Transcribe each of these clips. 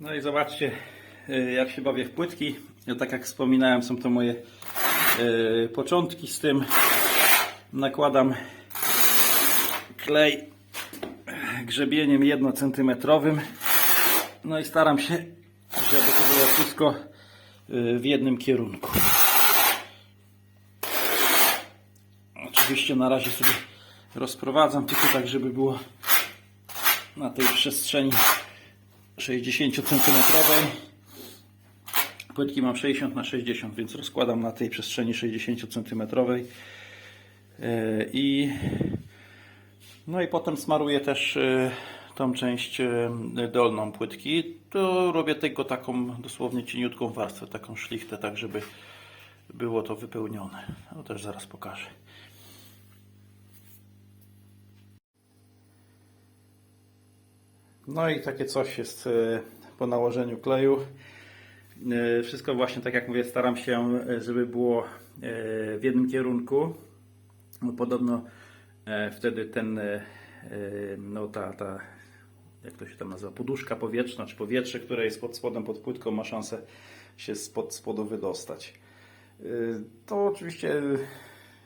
No i zobaczcie, y, jak się bawię w płytki. Ja tak jak wspominałem, są to moje y, początki z tym. Nakładam klej grzebieniem 1 centymetrowym. No i staram się, żeby to było wszystko y, w jednym kierunku. Oczywiście na razie sobie rozprowadzam tylko tak, żeby było na tej przestrzeni 60 cm. Płytki mam 60 na 60, więc rozkładam na tej przestrzeni 60 cm. I no i potem smaruję też e, tą część e, dolną płytki. To robię tylko taką dosłownie cieniutką warstwę, taką szlichtę, tak żeby było to wypełnione. No też zaraz pokażę. No i takie coś jest e, po nałożeniu kleju. E, Wszystko właśnie tak jak mówię, staram się, e, żeby było w jednym kierunku. No, Podobno wtedy ten, no ta, ta, jak to się tam nazywa, poduszka powietrzna, czy powietrze, które jest pod spodem, pod płytką, ma szansę się spod spodu wydostać. To oczywiście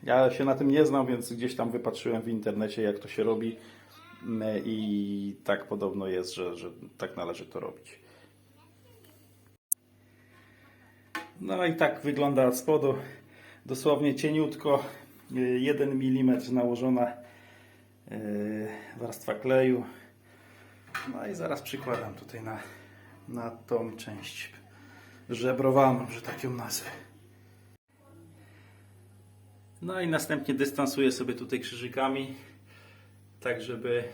ja się na tym nie znam, więc gdzieś tam wypatrzyłem w internecie, jak to się robi. Mm, I tak podobno jest, że, że tak należy to robić. No i tak wygląda od spodu. Dosłownie cieniutko, 1 mm nałożona y, warstwa kleju. No i zaraz przykładam tutaj na, na tą część żebrowaną, że tak ją nazwę. No i następnie dystansuję sobie tutaj krzyżykami, tak żeby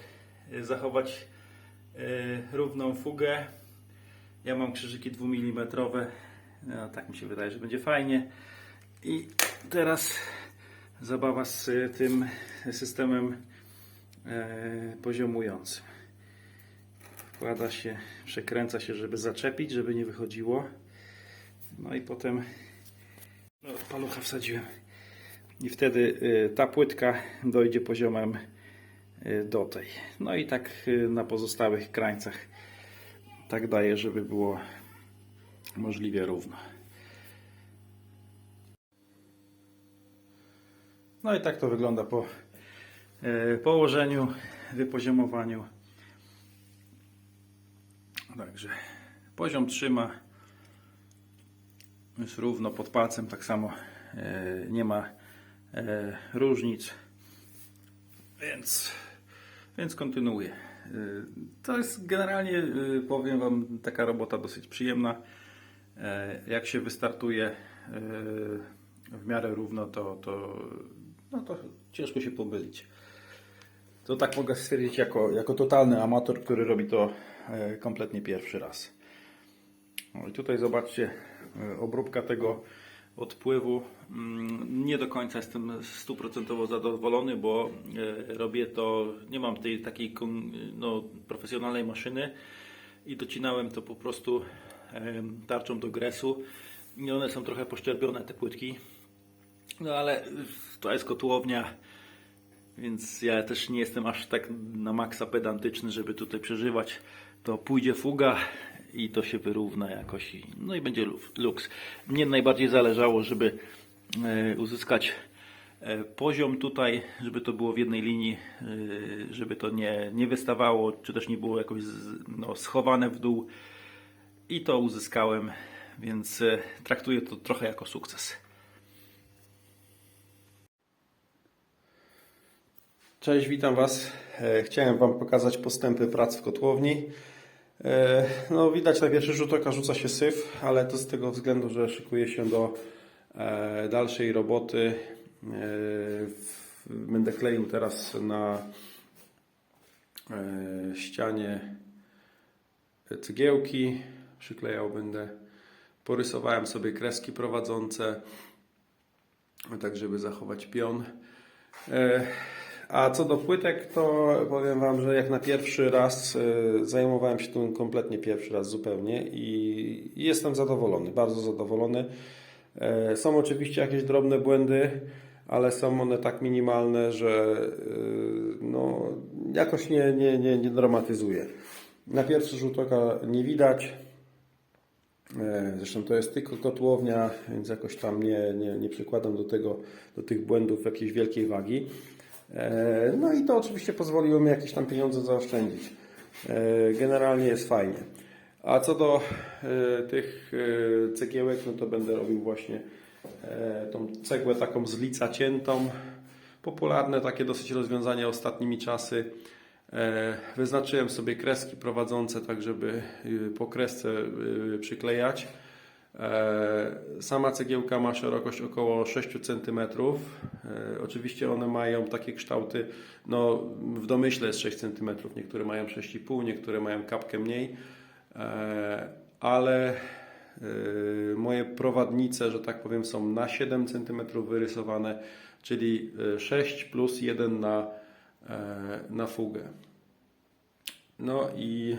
y, zachować y, równą fugę. Ja mam krzyżyki 2 mm. No, tak mi się wydaje, że będzie fajnie. I teraz zabawa z y, tym systemem poziomującym. Wkłada się, przekręca się, żeby zaczepić, żeby nie wychodziło. No i potem no, palucha wsadziłem. I wtedy ta płytka dojdzie poziomem do tej. No i tak y, na pozostałych krańcach tak daje, żeby było możliwie równo. No i tak to wygląda po e, położeniu, wypoziomowaniu. Także poziom trzyma. Jest równo pod palcem, tak samo nie ma różnic. Więc, więc kontynuuję. E, To jest generalnie, e, powiem Wam, taka robota dosyć przyjemna. E, Jak się wystartuje w miarę równo, to, to, no to ciężko się pomylić. To tak mogę stwierdzić jako, jako totalny amator, który robi to kompletnie pierwszy raz. No i tutaj zobaczcie obróbka tego odpływu. Mm, Nie do końca jestem stuprocentowo zadowolony, bo e, robię to, nie mam tej takiej no, profesjonalnej maszyny i docinałem to po prostu em, tarczą do gresu i one są trochę poszczerbione te płytki. No ale to jest kotłownia, więc ja też nie jestem aż tak na maksa pedantyczny, żeby tutaj przeżywać. To pójdzie fuga i to się wyrówna jakoś. i- No i będzie luks. Mnie najbardziej zależało, żeby e, uzyskać e, poziom tutaj, żeby to było w jednej linii, e, żeby to nie, nie wystawało, czy też nie było jakoś no, schowane w dół. I to uzyskałem, więc traktuję to trochę jako sukces. Cześć, witam Was. Chciałem Wam pokazać postępy prac w kotłowni. E, No, widać na pierwszy rzut oka rzuca się syf, ale to z tego względu, że szykuję się do e, dalszej roboty. E, Będę kleił teraz na ścianie cygiełki. Przyklejał będę. Porysowałem sobie kreski prowadzące, tak żeby zachować pion. A co do płytek, to powiem Wam, że jak na pierwszy raz e, zajmowałem się tym kompletnie pierwszy raz zupełnie i jestem zadowolony, bardzo zadowolony. E, Są oczywiście jakieś drobne błędy, ale są one tak minimalne, że e, no, jakoś nie, nie, nie, nie dramatyzuję. Na pierwszy rzut oka nie widać. Zresztą to jest tylko kotłownia, więc jakoś tam nie, nie, nie przykładam do tego, do tych błędów jakiejś wielkiej wagi. E, No i to oczywiście pozwoliło mi jakieś tam pieniądze zaoszczędzić. E, Generalnie jest fajnie. A co do e, tych cegiełek, no to będę robił właśnie tą cegłę taką z lica ciętą. Popularne takie dosyć rozwiązanie ostatnimi czasy. Wyznaczyłem sobie kreski prowadzące, tak żeby po kresce przyklejać. E, Sama cegiełka ma szerokość około 6 cm. E, Oczywiście one mają takie kształty, no w domyśle jest 6 cm, niektóre mają 6,5, niektóre mają kapkę mniej, E, ale moje prowadnice, że tak powiem, są na 7 cm wyrysowane, czyli e, 6 plus 1 na, na fugę. No i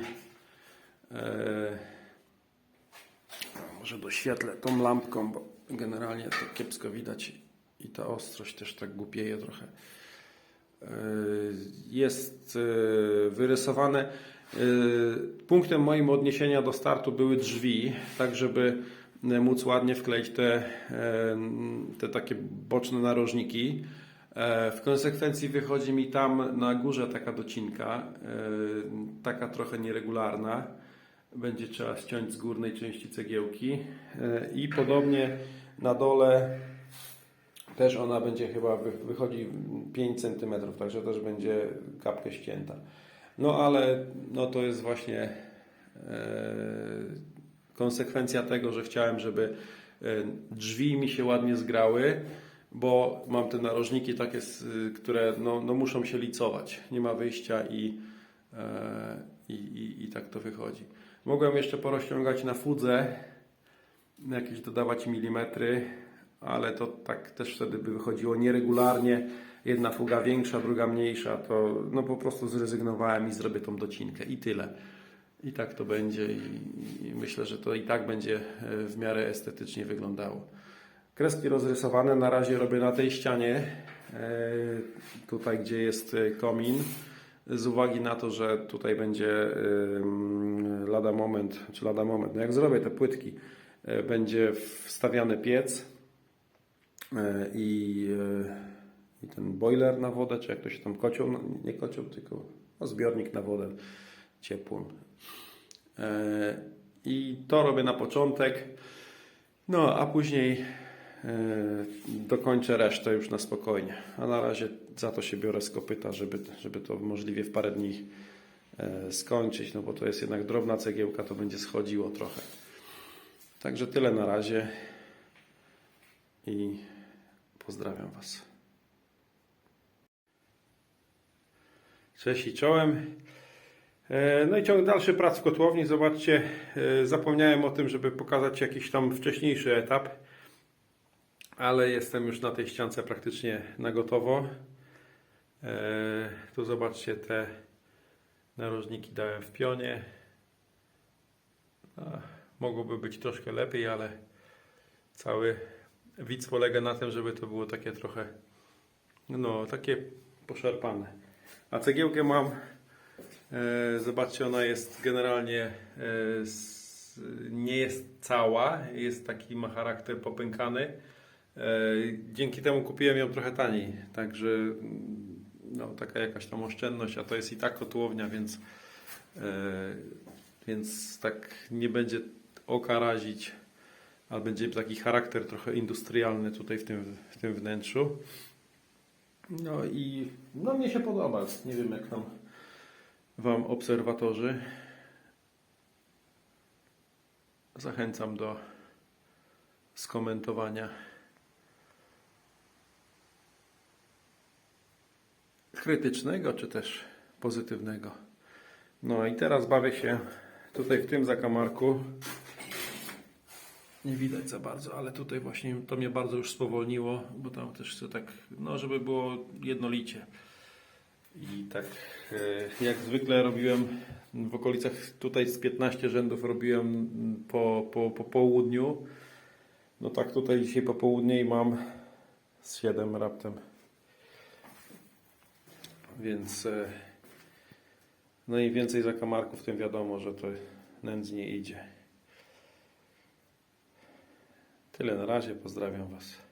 może doświetlę tą lampką, bo generalnie to kiepsko widać i ta ostrość też tak głupieje trochę. E, Jest e, wyrysowane. E, Punktem moim odniesienia do startu były drzwi, tak żeby móc ładnie wkleić te, te takie boczne narożniki. W konsekwencji wychodzi mi tam na górze taka docinka, taka trochę nieregularna. Będzie trzeba ściąć z górnej części cegiełki. E, I podobnie na dole też ona będzie chyba wy- wychodzi 5 cm, także też będzie kapkę ścięta. No ale no to jest właśnie e, konsekwencja tego, że chciałem, żeby e, drzwi mi się ładnie zgrały, bo mam te narożniki takie, które no, no muszą się licować. Nie ma wyjścia i, i, i, i tak to wychodzi. Mogłem jeszcze porozciągać na fudze, jakieś dodawać milimetry, ale to tak też wtedy by wychodziło nieregularnie. Jedna fuga większa, druga mniejsza, to no po prostu zrezygnowałem i zrobię tą docinkę i tyle. I tak to będzie i, i myślę, że to i tak będzie e, w miarę estetycznie wyglądało. Kreski rozrysowane na razie robię na tej ścianie, e, tutaj gdzie jest e, komin. Z uwagi na to, że tutaj będzie lada moment, czy lada moment, no jak zrobię te płytki, e, będzie wstawiany piec e, i, e, i ten boiler na wodę, czy jak to się tam kocioł, no, nie kocioł, tylko no, zbiornik na wodę ciepłą. I to robię na początek. No, a później dokończę resztę już na spokojnie. A na razie za to się biorę z kopyta, żeby, żeby to możliwie w parę dni e, skończyć, no bo to jest jednak drobna cegiełka, to będzie schodziło trochę. Także tyle na razie i pozdrawiam Was. Cześć i czołem. E, No i ciąg dalszy prac w kotłowni. Zobaczcie, e, zapomniałem o tym, żeby pokazać jakiś tam wcześniejszy etap, ale jestem już na tej ściance praktycznie na gotowo. E, Tu zobaczcie, te narożniki dałem w pionie. Mogłoby być troszkę lepiej, ale cały widz polega na tym, żeby to było takie trochę, no, takie poszarpane. A cegiełkę mam E, Zobaczcie, ona jest generalnie e, nie jest cała, jest taki, ma charakter popękany. Dzięki temu kupiłem ją trochę taniej, także no, taka jakaś tam oszczędność, a to jest i tak kotłownia, więc, e, więc tak nie będzie oka razić, ale będzie taki charakter trochę industrialny tutaj w tym, w tym wnętrzu. No i no mnie się podoba, nie wiem jak tam Wam obserwatorzy. Zachęcam do skomentowania. Krytycznego czy też pozytywnego. No i teraz bawię się tutaj w tym zakamarku. Nie widać za bardzo, ale tutaj właśnie to mnie bardzo już spowolniło, bo tam też chcę tak, no żeby było jednolicie. I tak e, jak zwykle robiłem w okolicach tutaj z 15 rzędów robiłem po, po, po południu. No tak tutaj dzisiaj po południu i mam z 7 raptem. Więc e, No i więcej zakamarków, tym wiadomo, że to nędznie idzie. Tyle na razie, pozdrawiam Was.